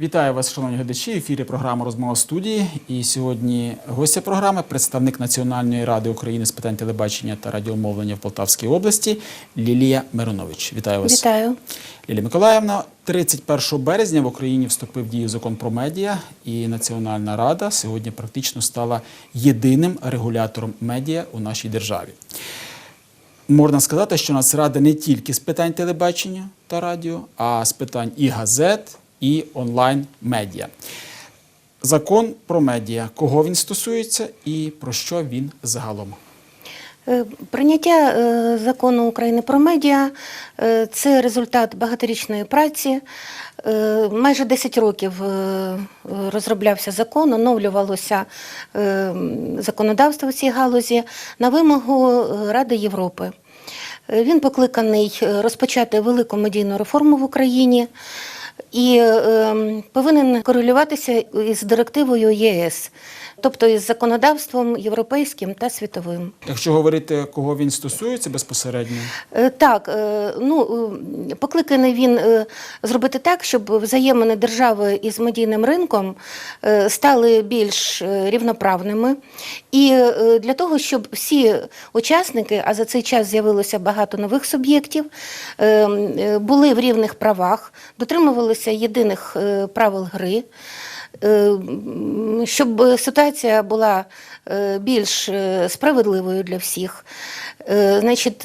Вітаю вас, шановні глядачі. В ефірі програма Розмова студії. І сьогодні гостя програми, представник Національної ради України з питань телебачення та радіомовлення в Полтавській області Лілія Миронович. Вітаю вас. Вітаю. Лілія Миколаївна, 31 березня в Україні вступив в дію закон про медіа, і Національна рада сьогодні практично стала єдиним регулятором медіа у нашій державі. Можна сказати, що Нацрада не тільки з питань телебачення та радіо, а з питань і газет, і онлайн-медіа. Закон про медіа. Кого він стосується і про що він загалом? Е, Прийняття е, закону України про медіа е, це результат багаторічної праці. Майже 10 років розроблявся закон, оновлювалося законодавство в цій галузі на вимогу Ради Європи. Він покликаний розпочати велику медійну реформу в Україні і е, повинен корелюватися із директивою ЄС, тобто із законодавством європейським та світовим. Якщо говорити, кого він стосується безпосередньо, Е, Так, е, ну покликаний він е, зробити так, щоб взаємини держави із медійним ринком е, стали більш е, рівноправними, і е, для того, щоб всі учасники, а за цей час з'явилося багато нових суб'єктів, е, е, були в рівних правах, дотримувалися єдиних е, правил гри. Е, Щоб ситуація була е, більш справедливою для всіх. Значить,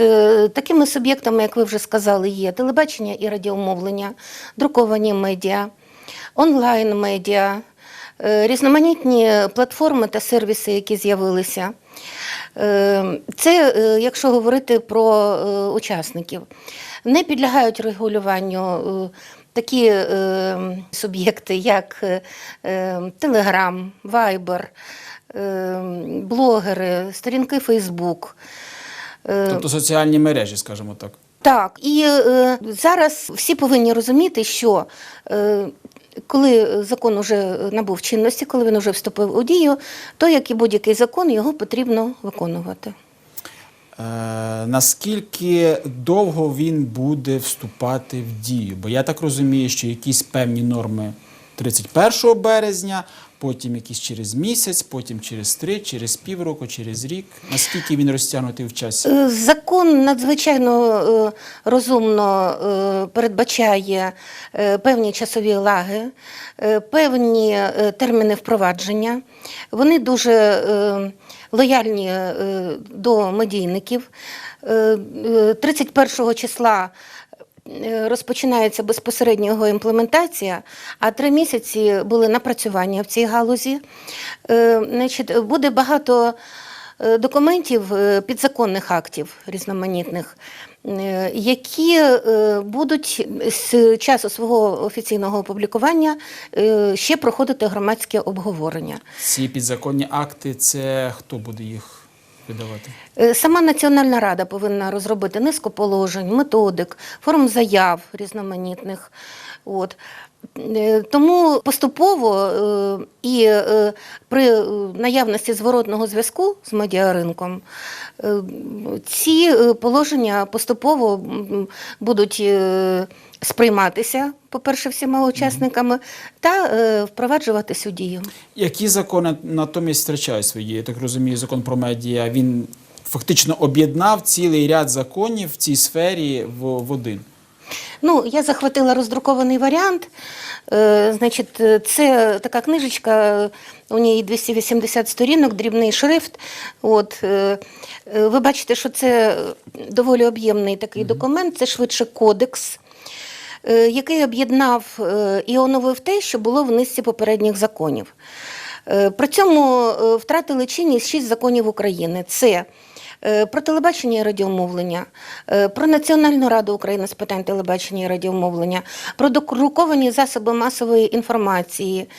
такими суб'єктами, як ви вже сказали, є телебачення і радіомовлення, друковані медіа, онлайн-медіа, е, різноманітні платформи та сервіси, які з'явилися. Це, якщо говорити про учасників, не підлягають регулюванню такі е, суб'єкти, як е, Telegram, Viber, е, блогери, сторінки Facebook. Е, тобто соціальні мережі, скажімо так. так, і е, зараз всі повинні розуміти, що е, коли закон вже набув чинності, коли він вже вступив у дію, то як і будь-який закон, його потрібно виконувати. Е, наскільки довго він буде вступати в дію? Бо я так розумію, що якісь певні норми 31 березня, потім якісь через місяць, потім через три, через півроку, через рік. Наскільки він розтягнутий в часі? Е, Закон надзвичайно е, розумно передбачає певні часові лаги, певні терміни впровадження. Вони дуже лояльні е, до медійників. Е, е, 31 числа е, розпочинається безпосередньо його імплементація, а три місяці були напрацювання в цій галузі. Е, Значить, буде багато е, документів, е, підзаконних актів різноманітних, е, які е, будуть з часу свого офіційного опублікування е, ще проходити громадське обговорення. Ці підзаконні акти це хто буде їх видавати? Е, Сама Національна рада повинна розробити низку положень, методик, форм заяв різноманітних. От. Е, Тому поступово е, і е, при наявності зворотного зв'язку з медіаринком ці положення поступово будуть сприйматися, по-перше, всіма учасниками, та впроваджуватись у дію. Які закони натомість втрачають свої? Я так розумію, закон про медіа він фактично об'єднав цілий ряд законів в цій сфері в один. Ну, я захватила роздрукований варіант. Е, значить, це така книжечка, у ній 280 сторінок, дрібний шрифт. От, е, е, ви бачите, що це доволі об'ємний такий документ, це швидше кодекс. Який об'єднав і оновив те, що було в низці попередніх законів. Е, При цьому е, втратили чинність шість законів України. Це е, про телебачення і радіомовлення, про Національну раду України з питань телебачення і радіомовлення, про друковані засоби масової інформації,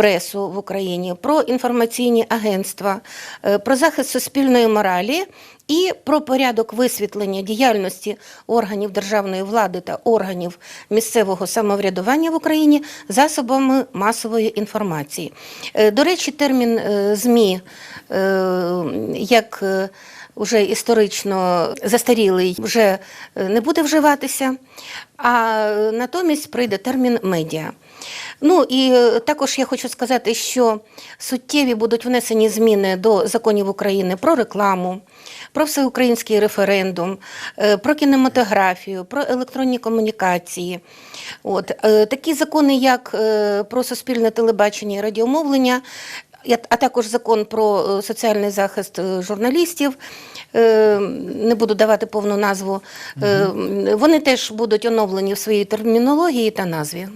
пресу в Україні, про інформаційні агентства, е, про захист суспільної моралі і про порядок висвітлення діяльності органів державної влади та органів місцевого самоврядування в Україні засобами масової інформації. Е, До речі, термін е, ЗМІ як Уже історично застарілий вже не буде вживатися, а натомість прийде термін медіа. Ну і е, також я хочу сказати, що суттєві будуть внесені зміни до законів України про рекламу, про всеукраїнський референдум, е, про кінематографію, про електронні комунікації. От е, такі закони, як про суспільне телебачення і радіомовлення. А також закон про соціальний захист журналістів, не буду давати повну назву. Вони теж будуть оновлені в своїй термінології та назві.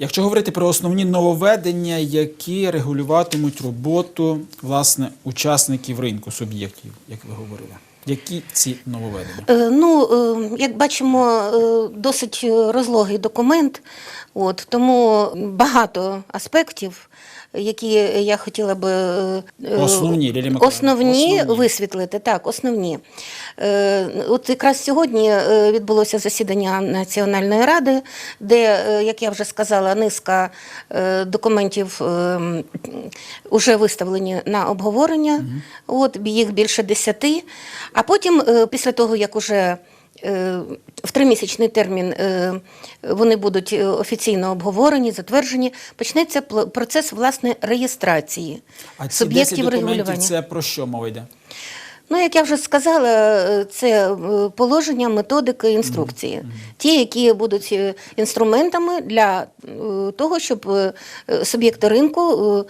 Якщо говорити про основні нововведення, які регулюватимуть роботу власне учасників ринку, суб'єктів, як ви говорили, які ці нововведення? Е, Ну, е, як бачимо, е, досить розлогий документ, от, тому багато аспектів, які я хотіла би е, Основні, основні, основні. висвітлити. Так, основні. Е, От якраз сьогодні е, відбулося засідання Національної ради, де, як я вже сказала, низка документів вже виставлені на обговорення. От їх більше десяти. А потім, після того, як уже в тримісячний термін е, вони будуть е, офіційно обговорені, затверджені, почнеться процес власне реєстрації А ці суб'єктів документів регулювання. це про що мова йде? Ну, як я вже сказала, це е, положення, методики, інструкції, ті, які будуть е, інструментами для е, того, щоб суб'єкти ринку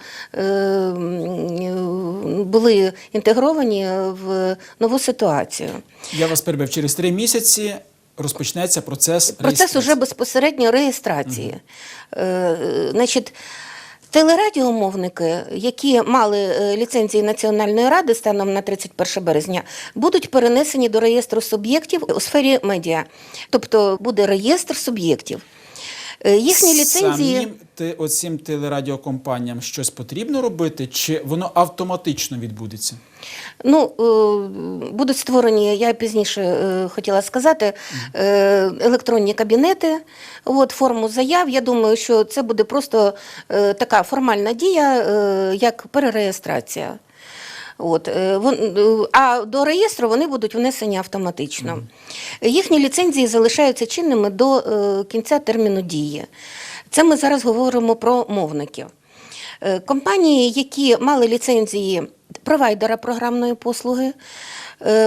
були інтегровані в нову ситуацію. Я вас перебив через три місяці. Розпочнеться процес Процес уже безпосередньо реєстрації. Значить, телерадіомовники, які мали е, ліцензії Національної ради станом на 31 березня, будуть перенесені до реєстру суб'єктів у сфері медіа. Тобто буде реєстр суб'єктів. Е, Їхні ліцензії. Самим те, оцим телерадіокомпаніям щось потрібно робити, чи воно автоматично відбудеться? Ну, е, будуть створені, я пізніше е, хотіла сказати, електронні кабінети, от, форму заяв. Я думаю, що це буде просто така формальна дія, як перереєстрація. От, е, е, а до реєстру вони будуть внесені автоматично. Їхні ліцензії залишаються чинними до е, кінця терміну дії. Це ми зараз говоримо про мовників. Компанії, які мали ліцензії провайдера програмної послуги,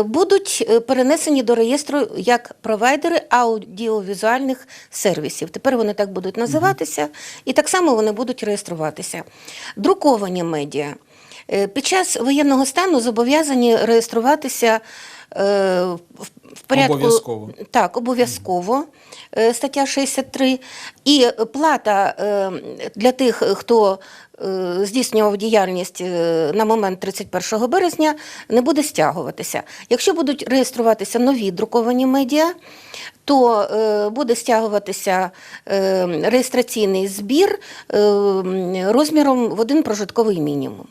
будуть перенесені до реєстру як провайдери аудіовізуальних сервісів. Тепер вони так будуть називатися, і так само вони будуть реєструватися. Друковані медіа. Е, Під час воєнного стану зобов'язані реєструватися е, в порядку Обов'язково. так, обов'язково. Е, Стаття 63. І плата для тих, хто здійснював діяльність на момент 31 березня, не буде стягуватися. Якщо будуть реєструватися нові друковані медіа, то буде стягуватися реєстраційний збір розміром в один прожитковий мінімум.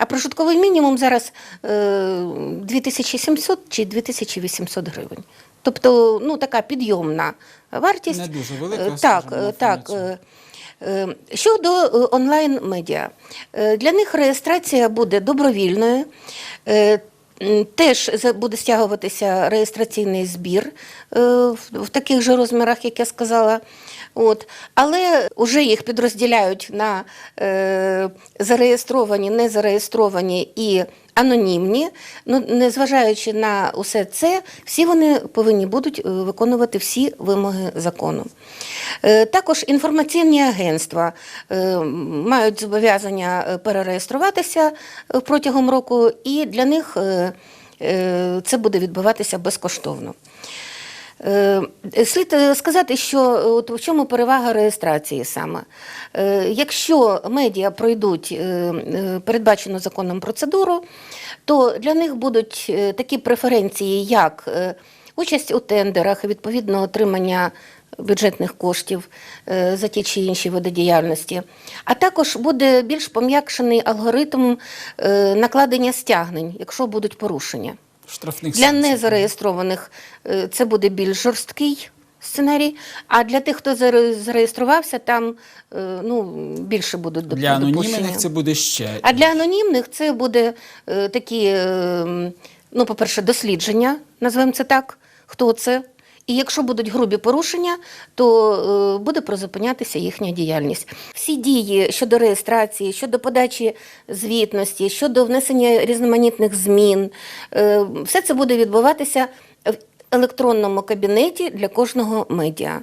А прожитковий мінімум зараз е, 2700 чи 2800 гривень. Тобто, ну, така підйомна вартість. Не дуже велика, Е, Так, скажімо, е, так. е, е, Щодо е, онлайн-медіа, Е, для них реєстрація буде добровільною. Теж буде стягуватися реєстраційний збір е, в в таких же розмірах, як я сказала. От. Але вже їх підрозділяють на е, зареєстровані, незареєстровані і анонімні. Ну, незважаючи на усе це, всі вони повинні будуть е, виконувати всі вимоги закону. Е, Також інформаційні агентства е, мають зобов'язання перереєструватися протягом року, і для них це буде відбуватися безкоштовно. Е, Слід е, сказати, що е, от в чому перевага реєстрації саме. Якщо медіа пройдуть передбачену законом процедуру, то для них будуть такі преференції, як участь у тендерах, відповідно отримання бюджетних коштів за ті чи інші види діяльності. А також буде більш пом'якшений алгоритм накладення стягнень, якщо будуть порушення. Штрафних Для незареєстрованих е, це буде більш жорсткий сценарій, а для тих, хто зареєструвався, там е, ну, більше будуть доп- Для анонімних це буде ще. А для анонімних це буде е, такі, ну, по-перше, дослідження, називаємо це так, хто це. І якщо будуть грубі порушення, то е, буде призупинятися їхня діяльність. Всі дії щодо реєстрації, щодо подачі звітності, щодо внесення різноманітних змін, е, все це буде відбуватися в електронному кабінеті для кожного медіа.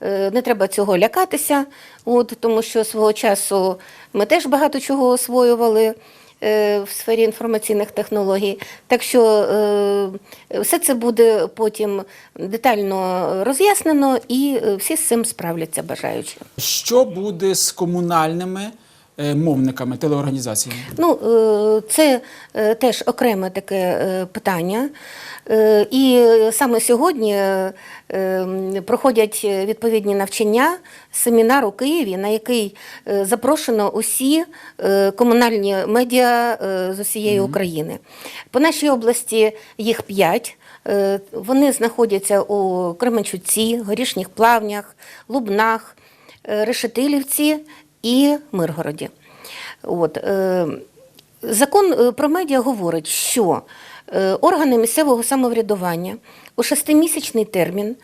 Е, Не треба цього лякатися, от, тому що свого часу ми теж багато чого освоювали в сфері інформаційних технологій. Так що е, все це буде потім детально роз'яснено, і е, всі з цим справляться бажаючи. Що буде з комунальними е, мовниками, телеорганізаціями? Ну, е, це е, теж окреме таке е, питання. Е, І саме сьогодні е, проходять відповідні навчання, семінар у Києві, на який е, запрошено усі е, комунальні медіа е, з усієї України. По нашій області їх п'ять. Е, Вони знаходяться у Кременчуці, Горішніх Плавнях, Лубнах, е, Решетилівці і Миргороді. От, е, закон е, про медіа говорить, що е, органи місцевого самоврядування у шестимісячний термін,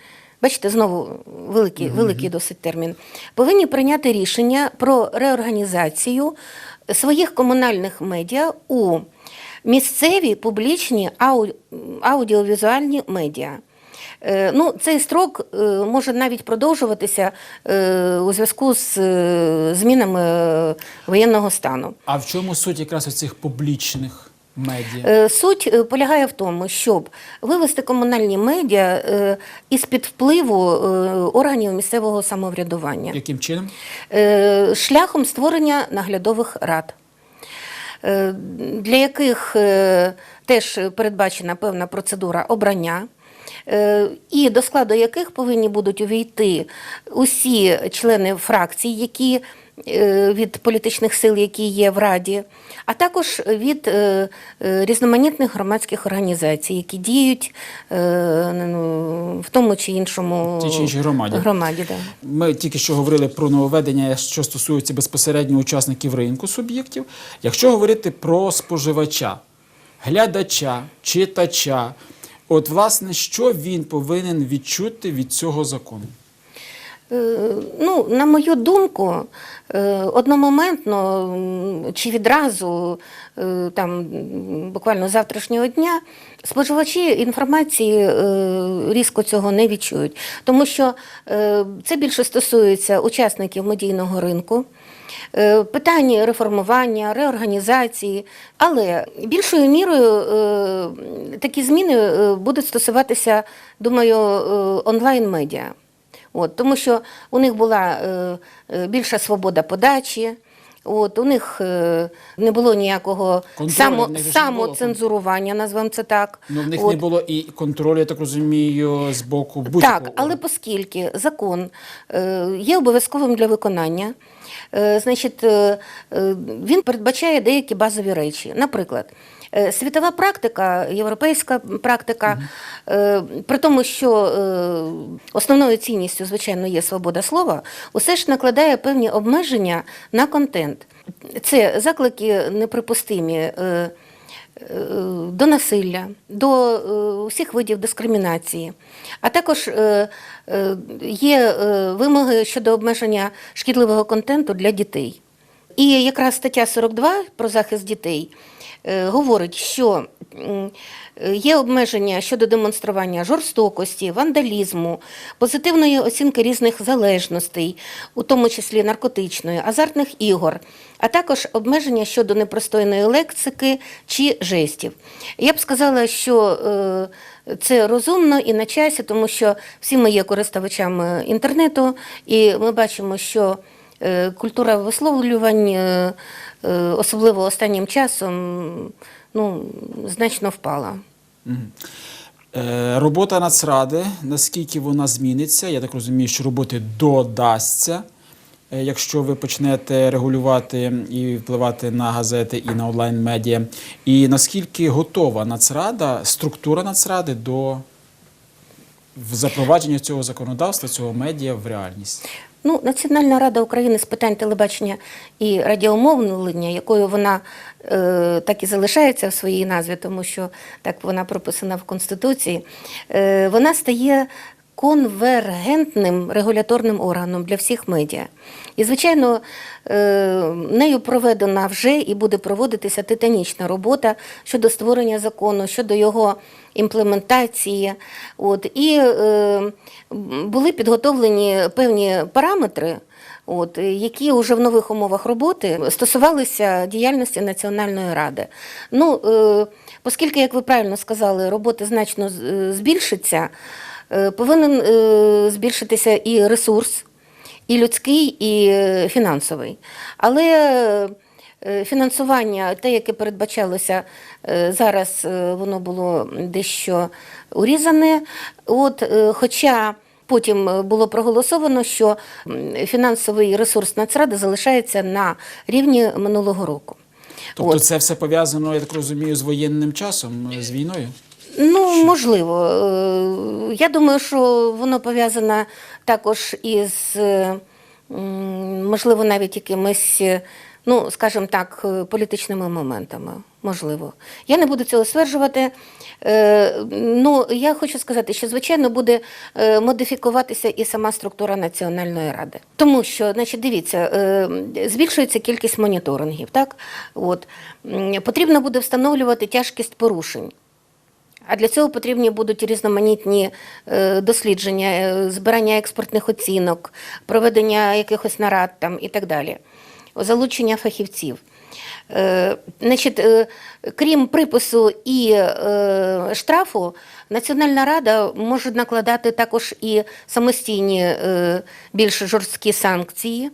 бачите, знову великий, великий досить термін, повинні прийняти рішення про реорганізацію своїх комунальних медіа у місцеві публічні ау- аудіовізуальні медіа. Е, Ну, цей строк е, може навіть продовжуватися е, у зв'язку з змінами воєнного стану. А в чому суть якраз оцих публічних медіа? Суть полягає в тому, щоб вивести комунальні медіа е, із-під впливу органів місцевого самоврядування Яким чином? шляхом створення наглядових рад. Для яких теж передбачена певна процедура обрання, і до складу яких повинні будуть увійти усі члени фракцій, які е, від політичних сил, які є в Раді, а також від е, е, різноманітних громадських організацій, які діють е, ну, в тому чи іншому чи громаді. громаді да. Ми тільки що говорили про нововведення, що стосується безпосередньо учасників ринку суб'єктів. Якщо говорити про споживача, глядача, читача, от власне, що він повинен відчути від цього закону? Е, Ну, на мою думку, е, одномоментно чи відразу, е, там буквально завтрашнього дня, споживачі інформації різко цього не відчують, тому що це більше стосується учасників медійного ринку. Е, Питань реформування, реорганізації, але більшою мірою е, такі зміни е, будуть стосуватися, думаю, онлайн-медіа. От, тому що у них була більша свобода подачі, от, у них е, не було ніякого Контролю само, не самоцензурування, назвемо це так. Ну, в них От. не було і контролю, я так розумію, з боку будь-якого. Так, але оскільки закон е, є обов'язковим для виконання, значить, е, е, він передбачає деякі базові речі. Наприклад, е, світова практика, європейська практика, угу. при тому, що е, основною цінністю, звичайно, є свобода слова, усе ж накладає певні обмеження на контент. Це заклики неприпустимі. Е, до насилля, до е, усіх видів дискримінації. А також е, є вимоги щодо обмеження шкідливого контенту для дітей. І якраз стаття 42 про захист дітей говорить, що є обмеження щодо демонстрування жорстокості, вандалізму, позитивної оцінки різних залежностей, у тому числі наркотичної, азартних ігор, а також обмеження щодо непростойної лексики чи жестів. Я б сказала, що е, це розумно і на часі, тому що всі ми є користувачами інтернету, і ми бачимо, що е, культура висловлювань, е, е, особливо останнім часом, ну, значно впала. Е, Робота Нацради, наскільки вона зміниться? Я так розумію, що роботи додасться, е, якщо ви почнете регулювати і впливати на газети і на онлайн-медіа. І наскільки готова Нацрада, структура Нацради до запровадження цього законодавства, цього медіа в реальність? Ну, Національна рада України з питань телебачення і радіомовлення, якою вона е, так і залишається в своїй назві, тому що так вона прописана в Конституції, е, вона стає конвергентним регуляторним органом для всіх медіа. І, звичайно, е, нею проведена вже і буде проводитися титанічна робота щодо створення закону, щодо його імплементації. От, і е, були підготовлені певні параметри. От, які вже в нових умовах роботи стосувалися діяльності Національної ради. Ну, е, оскільки, як ви правильно сказали, роботи значно е, збільшиться, повинен е, збільшитися і ресурс, і людський, і е, фінансовий. Але е, фінансування, те, яке передбачалося е, зараз, е, воно було дещо урізане. От, е, хоча потім е, було проголосовано, що фінансовий ресурс Нацради залишається на рівні минулого року. Тобто От. це все пов'язано, я так розумію, з воєнним часом, з війною? Ну, можливо. Е, Я думаю, що воно пов'язане також із, е, можливо, навіть якимись, е, ну, скажімо так, політичними моментами. Можливо. Я не буду цього стверджувати. Ну, я хочу сказати, що, звичайно, буде модифікуватися і сама структура Національної ради. Тому що, значить, дивіться, збільшується кількість моніторингів, так? От. Потрібно буде встановлювати тяжкість порушень. А для цього потрібні будуть різноманітні е, дослідження, е, збирання експертних оцінок, проведення якихось нарад там і так далі, залучення фахівців. Е, Значить, крім припису і штрафу, Національна рада може накладати також і самостійні більш жорсткі санкції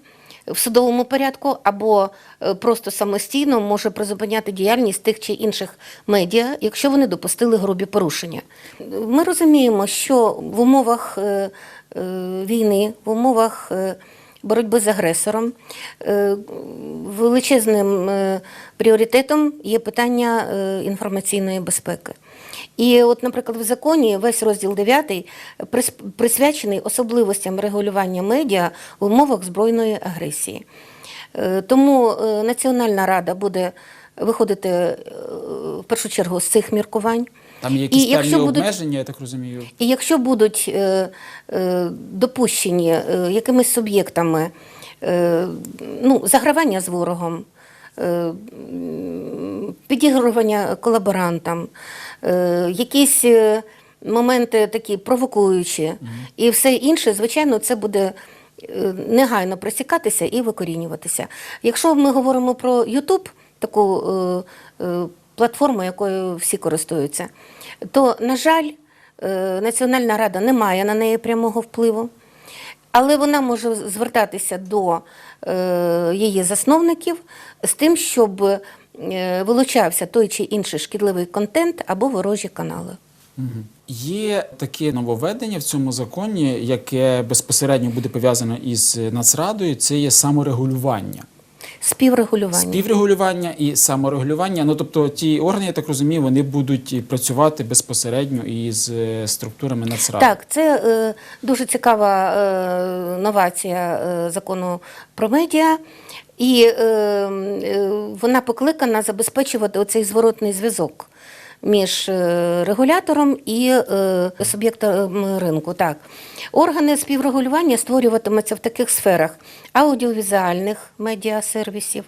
в судовому порядку або е, просто самостійно може призупиняти діяльність тих чи інших медіа, якщо вони допустили грубі порушення. Ми розуміємо, що в умовах е, е, війни, в умовах боротьби з агресором величезним пріоритетом є питання інформаційної безпеки. І от, наприклад, в законі весь розділ 9 прис- присвячений особливостям регулювання медіа в умовах збройної агресії. Е, Тому е, Національна рада буде виходити е, в першу чергу з цих міркувань. Там є якісь І якщо певні будуть- обмеження, я так розумію. І якщо будуть е, е, допущені е, якимись суб'єктами е, ну, загравання з ворогом, е, підігрування колаборантам, е, якісь е, моменти такі провокуючі і все інше, звичайно, це буде. е, Негайно присікатися і викорінюватися. Якщо ми говоримо про YouTube, таку е, е, платформу, якою всі користуються, то, на жаль, е, Національна рада не має на неї прямого впливу, але вона може звертатися до е, її засновників з тим, щоб вилучався той чи інший шкідливий контент або ворожі канали. Є таке нововведення в цьому законі, яке безпосередньо буде пов'язано із Нацрадою, це є саморегулювання. Співрегулювання. Співрегулювання і саморегулювання. Ну тобто ті органи, я так розумію, вони будуть працювати безпосередньо із е, структурами Нацради. Так, це е, дуже цікава е, новація е, закону про медіа, і е, е, вона покликана забезпечувати оцей зворотний зв'язок між е, регулятором і е, суб'єктами ринку. Так. Органи співрегулювання створюватимуться в таких сферах аудіовізуальних медіасервісів,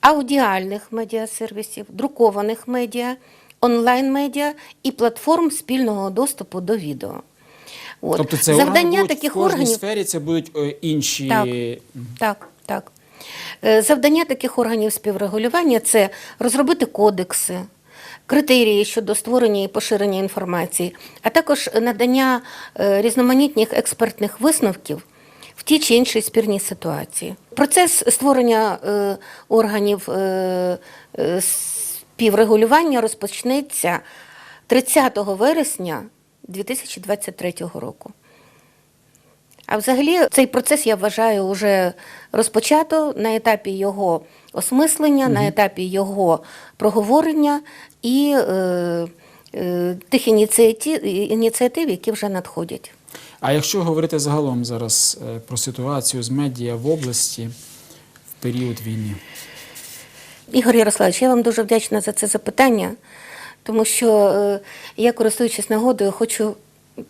аудіальних медіасервісів, друкованих медіа, онлайн-медіа і платформ спільного доступу до відео. От. Тобто це Завдання таких в кожній органів сфері, це будуть е, інші. Так. Так, так. Е, Завдання таких органів співрегулювання це розробити кодекси, критерії щодо створення і поширення інформації, а також надання е, різноманітних експертних висновків в тій чи іншій спірній ситуації. Процес створення е, органів співрегулювання розпочнеться 30 вересня 2023 року. А взагалі цей процес я вважаю вже розпочато на етапі його осмислення, на етапі його проговорення і е, е, тих ініціатив, ініціатив, які вже надходять. А якщо говорити загалом зараз е, про ситуацію з медіа в області в період війни? Ігор Ярославович, я вам дуже вдячна за це запитання, тому що е, я, користуючись нагодою, хочу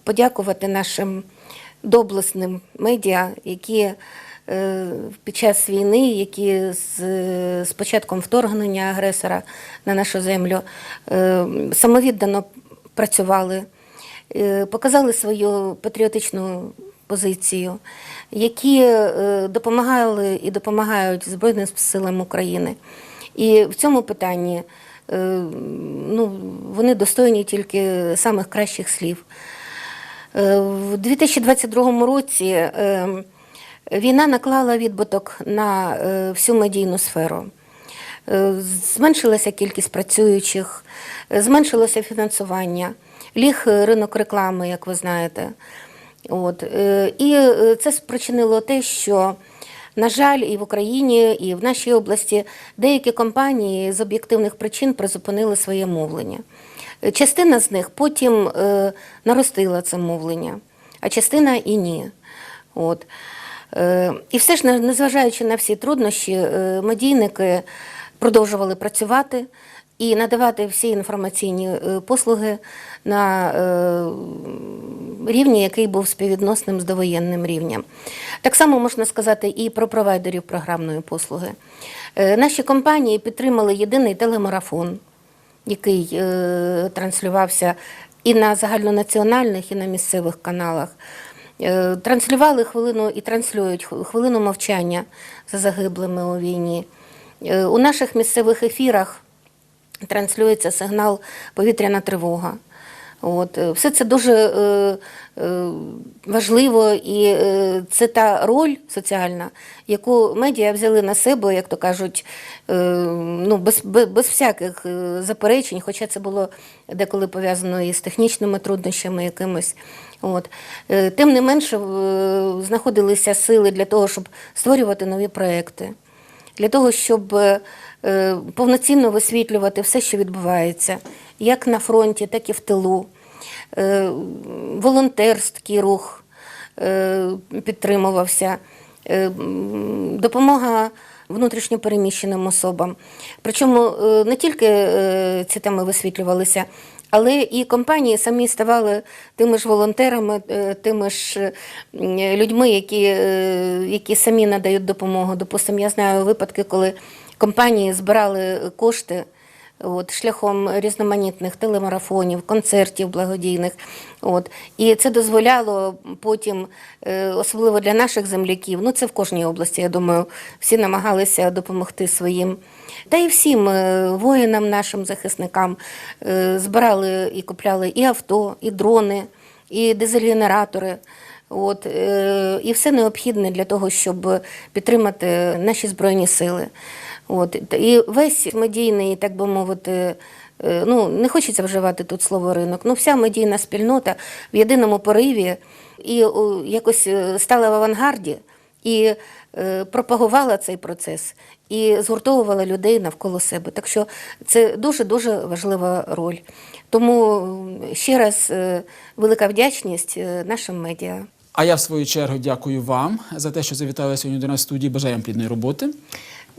подякувати нашим доблесним медіа, які е, під час війни, які з, з початком вторгнення агресора на нашу землю е, самовіддано працювали, е, показали свою патріотичну позицію, які допомагали і допомагають Збройним силам України. І в цьому питанні ну, вони достойні тільки самих кращих слів. Е, В 2022 році е, війна наклала відбиток на е, всю медійну сферу. Зменшилася кількість працюючих, зменшилося фінансування, ліг ринок реклами, як ви знаєте. От. І це спричинило те, що, на жаль, і в Україні, і в нашій області деякі компанії з об'єктивних причин призупинили своє мовлення. Е, Частина з них потім е, наростила це мовлення, а частина і ні. От. Е, І все ж, незважаючи на всі труднощі, е, медійники продовжували працювати і надавати всі інформаційні е, послуги на е, рівні, який був співвідносним з довоєнним рівнем. Так само можна сказати і про провайдерів програмної послуги. Е, Наші компанії підтримали єдиний телемарафон, який е, транслювався і на загальнонаціональних, і на місцевих каналах. Е, Транслювали хвилину і транслюють хвилину мовчання за загиблими у війні. Е, У наших місцевих ефірах транслюється сигнал повітряна тривога. От. е, Все це дуже е, е, важливо, і е, це та роль соціальна, яку медіа взяли на себе, як то кажуть, е, ну, без, без, без всяких е, заперечень, хоча це було деколи пов'язано і з технічними труднощами якимось. От. Е, Тим не менше, знаходилися сили для того, щоб створювати нові проекти для того, щоб повноцінно висвітлювати все, що відбувається, як на фронті, так і в тилу. Е, Волонтерський рух е, підтримувався, е, допомога внутрішньопереміщеним особам. Причому не тільки ці теми висвітлювалися, але і компанії самі ставали тими ж волонтерами, тими ж людьми, які, які самі надають допомогу. Допустимо, я знаю випадки, коли компанії збирали кошти. От, шляхом різноманітних телемарафонів, концертів благодійних. От. І це дозволяло потім, е, особливо для наших земляків, ну це в кожній області, я думаю, всі намагалися допомогти своїм. Та й всім е, воїнам, нашим захисникам е, збирали і купляли і авто, і дрони, і дизель-генератори. От, і все необхідне для того, щоб підтримати наші збройні сили. От, і весь медійний, так би мовити, е, ну не хочеться вживати тут слово ринок, ну вся медійна спільнота в єдиному пориві і якось е, стала в авангарді і е, пропагувала цей процес і згуртовувала людей навколо себе. Так що це дуже дуже важлива роль. Тому ще раз велика вдячність нашим медіа. А я в свою чергу дякую вам за те, що завітали сьогодні до нас в студії. Бажаю вам плідної роботи.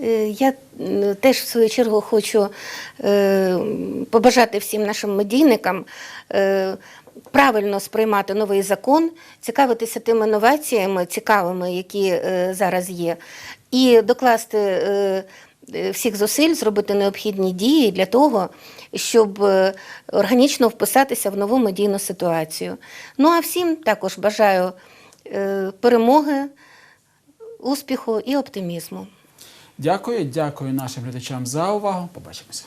Е, Я теж в свою чергу хочу е, побажати всім нашим медійникам е, правильно сприймати новий закон, цікавитися тими новаціями цікавими, які е, зараз є, і докласти е, е, всіх зусиль, зробити необхідні дії для того, щоб е, органічно вписатися в нову медійну ситуацію. Ну а всім також бажаю е, перемоги, успіху і оптимізму. Дякую, дякую нашим глядачам за увагу. Побачимося.